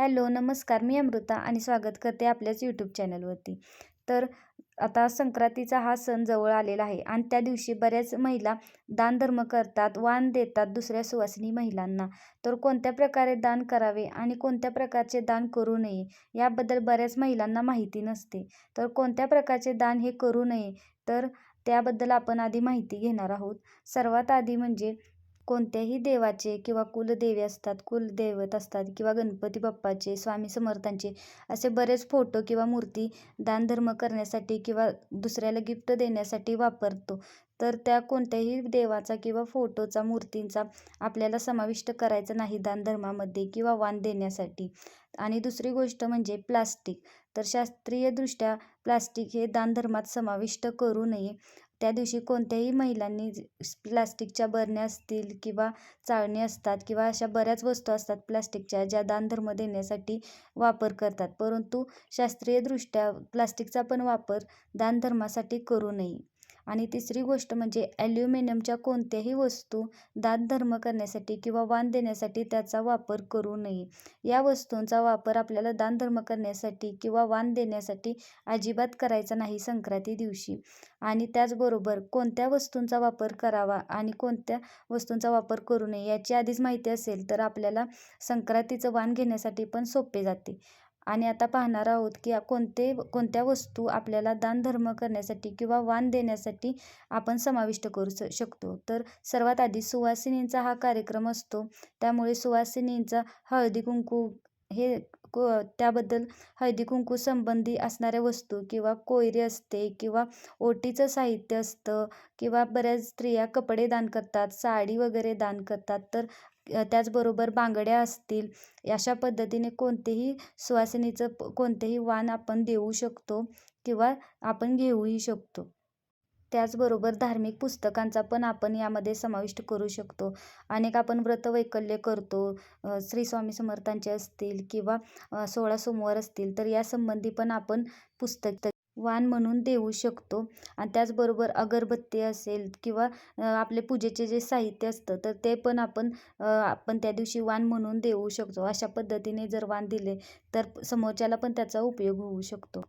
Hello नमस्कार. मी अमृता आणि स्वागत करते आपल्याच यूट्यूब चॅनलवरती तर आता संक्रांतीचा हा सण जवळ आलेला आहे आणि त्या दिवशी बऱ्याच महिला दानधर्म करतात वाण देतात दुसऱ्या सुवासिनी महिलांना. तर कोणत्या प्रकारे दान करावे आणि कोणत्या प्रकारचे दान करू नये याबद्दल बऱ्याच महिलांना माहिती नसते. तर कोणत्या प्रकारचे दान हे करू नये तर त्याबद्दल आपण आधी माहिती घेणार आहोत. सर्वात आधी म्हणजे कोणत्याही देवाचे किंवा कुलदेवी असतात कुलदैवत असतात किंवा गणपती बाप्पाचे स्वामी समर्थांचे असे बरेच फोटो किंवा मूर्ती दानधर्म करण्यासाठी किंवा दुसऱ्याला गिफ्ट देण्यासाठी वापरतो. तर त्या कोणत्याही देवाचा किंवा फोटोचा मूर्तींचा आपल्याला समाविष्ट करायचा नाही दानधर्मामध्ये किंवा वाण देण्यासाठी. आणि दुसरी गोष्ट म्हणजे प्लास्टिक. तर शास्त्रीयदृष्ट्या प्लास्टिक हे दानधर्मात समाविष्ट करू नये. त्या दिवशी कोणत्याही महिलांनी प्लास्टिकच्या बरण्या असतील किंवा चाळणी असतात किंवा अशा बऱ्याच वस्तू असतात प्लास्टिकच्या ज्या दानधर्म देण्यासाठी वापर करतात. परंतु शास्त्रीयदृष्ट्या प्लास्टिकचा पण वापर दानधर्मासाठी करू नये. आणि तिसरी गोष्ट म्हणजे ॲल्युमिनियमच्या कोणत्याही वस्तू दानधर्म करण्यासाठी किंवा वाण देण्यासाठी त्याचा वापर करू नये. या वस्तूंचा वापर आपल्याला दानधर्म करण्यासाठी किंवा वाण देण्यासाठी अजिबात करायचा नाही संक्रांती दिवशी. आणि त्याचबरोबर कोणत्या वस्तूंचा वापर करावा आणि कोणत्या वस्तूंचा वापर करू नये याची आधीच माहिती असेल तर आपल्याला संक्रांतीचं वाण घेण्यासाठी पण सोपे जाते. आणि आता पाहणार आहोत की कोणते कोणत्या वस्तू आपल्याला दानधर्म करण्यासाठी किंवा वाण देण्यासाठी आपण समाविष्ट करू शकतो. तर सर्वात आधी सुवासिनींचा हा कार्यक्रम असतो. त्यामुळे सुवासिनींचा हळदी कुंकू हे को त्याबद्दल हळदी कुंकू संबंधी असणाऱ्या वस्तू किंवा कोयरी असते किंवा ओटीचं साहित्य असतं किंवा बऱ्याच स्त्रिया कपडे दान करतात साडी वगैरे दान करतात. तर त्याचबरोबर बांगड्या असतील अशा पद्धतीने कोणतेही सुवासिनीचं कोणतेही वाण आपण देऊ शकतो किंवा आपण घेऊही शकतो. त्याचबरोबर धार्मिक पुस्तकांचा पण आपण यामध्ये समाविष्ट करू शकतो. अनेक आपण व्रतवैकल्य करतो श्री स्वामी समर्थांचे असतील किंवा सोळा सोमवार असतील तर यासंबंधी पण आपण पुस्तक वाण म्हणून देऊ शकतो. आणि त्याचबरोबर अगरबत्ती असेल किंवा आपले पूजेचे जे साहित्य असतं तर ते पण आपण आपण त्या दिवशी वाण म्हणून देऊ शकतो. अशा पद्धतीने जर वाण दिले तर समोरच्याला पण त्याचा उपयोग होऊ शकतो.